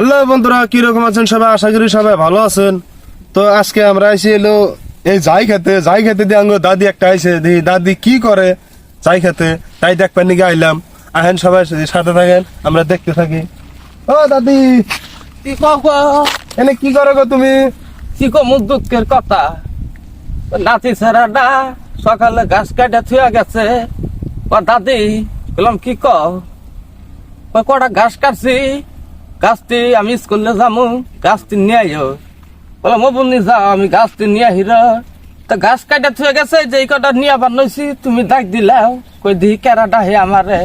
Hello বন্ধুরা কীরকম আছেন সবাই? আশা করি সবাই ভালো আছেন। তো আজকে আমরা এসে এলো এই যাই খেতে যাই খেতে দিয়ে আঙ্গো দাদি একটা আইসে দি দাদি কি করে যাই খেতে তাই দেখবেন নিকে আইলাম। আহেন সবাই সাথে থাকেন আমরা দেখতে থাকি। ও দাদি! কি এনে কি করো গো তুমি? কি কম দুঃখের কথা? নাতি ছেড়াটা সকালে ঘাস কাটে থুয়া গেছে। ও দাদি বললাম কি কও? কটা ঘাস কাটছি? গাছটি আমি স্কুলে যামু গাছটি নিয়ে আইও। বললাম ও বন্ধু যাও আমি গাছটি নিয়ে আহির তা গাছ কাটে থুয়ে গেছে যে কটা নিয়ে আবার নইছি তুমি ডাক দিলাও কই দি কেরাটা হে আমারে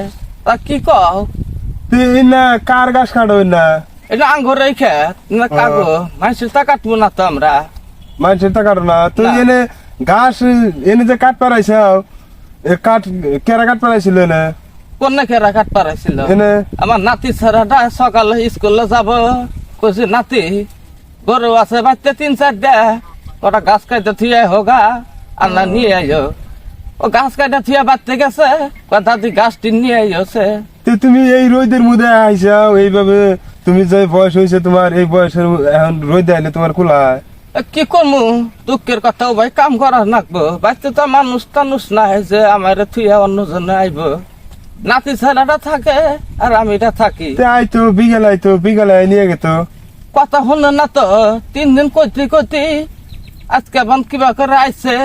তা কি কও? তুই না কার গাছ কাটো না? এটা আঙ্গুর রেখে না কাগো। মানুষের তা কাটবো না তো আমরা। মানুষের তা কাটো না। তুই এনে ঘাস এনে যে কাঠ পারাইছ কাঠ কেরা কাঠ পারাইছিল না? কোন কেরা কাট পারাইছিল আমার নাতি ছেড়াটা সকালে স্কুলে যাব। কইছি নাতি গরু আছে বাচ্চা তিন চার চারটা ওটা গাছ কাটতে থুয়ে হোগা আর না নিয়ে আইও ও গাছ কাটতে থুয়ে বাড়তে গেছে দাদি গাছটি নিয়ে আইছে তুমি এই রোদের মধ্যে আইসাও এইভাবে তুমি যে বয়স হয়েছে তোমার এই বয়সের এখন রোদ আইলে তোমার খোলায় কি করমু? দুঃখের কথাও ভাই কাম করা নাকবো। বাচ্চা তো মানুষ টানুষ নাই যে আমার থুয়ে অন্যজনে আইব। নাতি ছেড়াটা থাকে আর আমি এটা থাকি। তে আইতো বিকেল আইতো বিকেলে আই নিয়ে গেতো কথা শুনে না তো তিন দিন কইতে কইতে আজকে বান কিবা করে আইছে।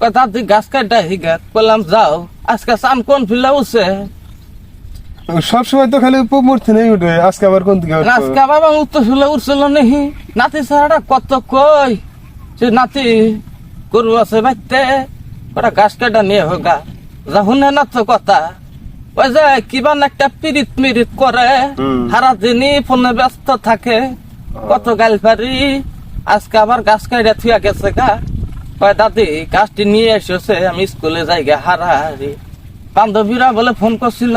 কথা তুই গাছ কাটা হিগাত বললাম যাও আজকে সান কোন ফিলে উঠছে? সবসময় তো খালি উপমূর্তি নেই উঠে আজকে আবার কোন দিকে? আজকে বাবা উত্তর ফিলে উঠছিল নেহি নাতি সারাটা কত কই সে নাতি গরু আছে বাইতে ওরা গাছ কাটা নিয়ে হোগা। যা শুনে না তো কথা। ওই যে কিবা না একটা পিরিত মিরিত করে। সারা দিনই ফোনে ব্যস্ত থাকে। কত গাল পারি আজকে আবার গাছ কাটা থুয়া গেছে গা। কয় দাদি গাছটি নিয়ে এসেছে আমি স্কুলে যাই গা হারাহারি। বান্ধবীরা বলে ফোন করছিল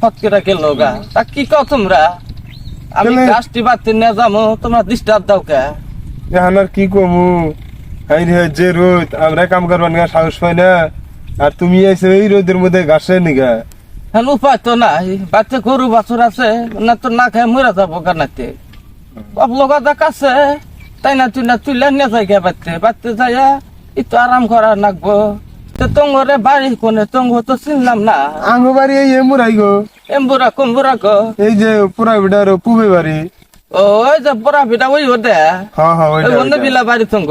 ফটকেরা গেল গা। তা কি কও তোমরা? আমি গাছটি বাড়তে নিয়ে যাব তোমরা ডিস্টার্ব দাও কে? আর কি কমু? এই রে যে রোদ আমরা কাম করবার সাহস পাই না। আর তুমি এসে এই রোদের মধ্যে ঘাসে নিগা এখন উপায় তো নাই। বাচ্চা গরু বাছুর আছে না তো না খাই মরে যাব গানাতে লগা দেখ আছে তাই না তুই না তুইলে নিয়ে যাই গে বাচ্চা বাচ্চা যাইয়া একটু আরাম করা নাকবো তো তঙ্গরে বাড়ি কোনে? তঙ্গ তো চিনলাম না। আঙ্গো বাড়ি এই এমুরাই গো। এম্বুরা কুম্বুরা গো? এই যে পুরা বিডার পুবে বাড়ি। ওই যে বড়া বিটা ওই ওদে। হ্যাঁ হ্যাঁ ওই বিলা বাড়ি তঙ্গ।